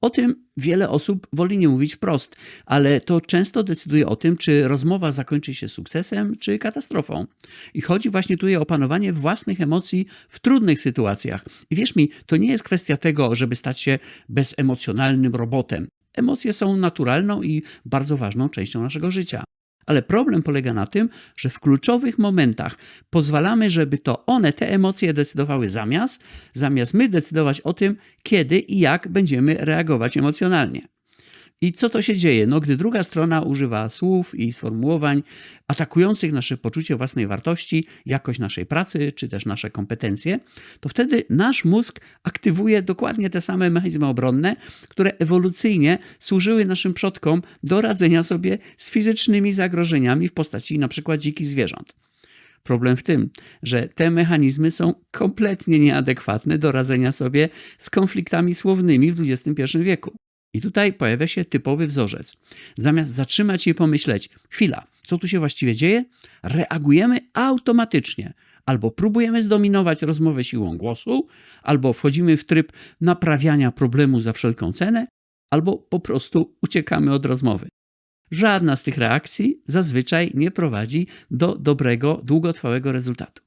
O tym wiele osób woli nie mówić wprost, ale to często decyduje o tym, czy rozmowa zakończy się sukcesem, czy katastrofą. I chodzi właśnie tutaj o panowanie własnych emocji w trudnych sytuacjach. I wierz mi, to nie jest kwestia tego, żeby stać się bezemocjonalnym robotem. Emocje są naturalną i bardzo ważną częścią naszego życia. Ale problem polega na tym, że w kluczowych momentach pozwalamy, żeby to one, te emocje decydowały zamiast, zamiast my decydować o tym, kiedy i jak będziemy reagować emocjonalnie. I co to się dzieje? No, gdy druga strona używa słów i sformułowań atakujących nasze poczucie własnej wartości, jakość naszej pracy czy też nasze kompetencje, to wtedy nasz mózg aktywuje dokładnie te same mechanizmy obronne, które ewolucyjnie służyły naszym przodkom do radzenia sobie z fizycznymi zagrożeniami w postaci np. dzikich zwierząt. Problem w tym, że te mechanizmy są kompletnie nieadekwatne do radzenia sobie z konfliktami słownymi w XXI wieku. I tutaj pojawia się typowy wzorzec. Zamiast zatrzymać się i pomyśleć, chwila, co tu się właściwie dzieje, reagujemy automatycznie. Albo próbujemy zdominować rozmowę siłą głosu, albo wchodzimy w tryb naprawiania problemu za wszelką cenę, albo po prostu uciekamy od rozmowy. Żadna z tych reakcji zazwyczaj nie prowadzi do dobrego, długotrwałego rezultatu.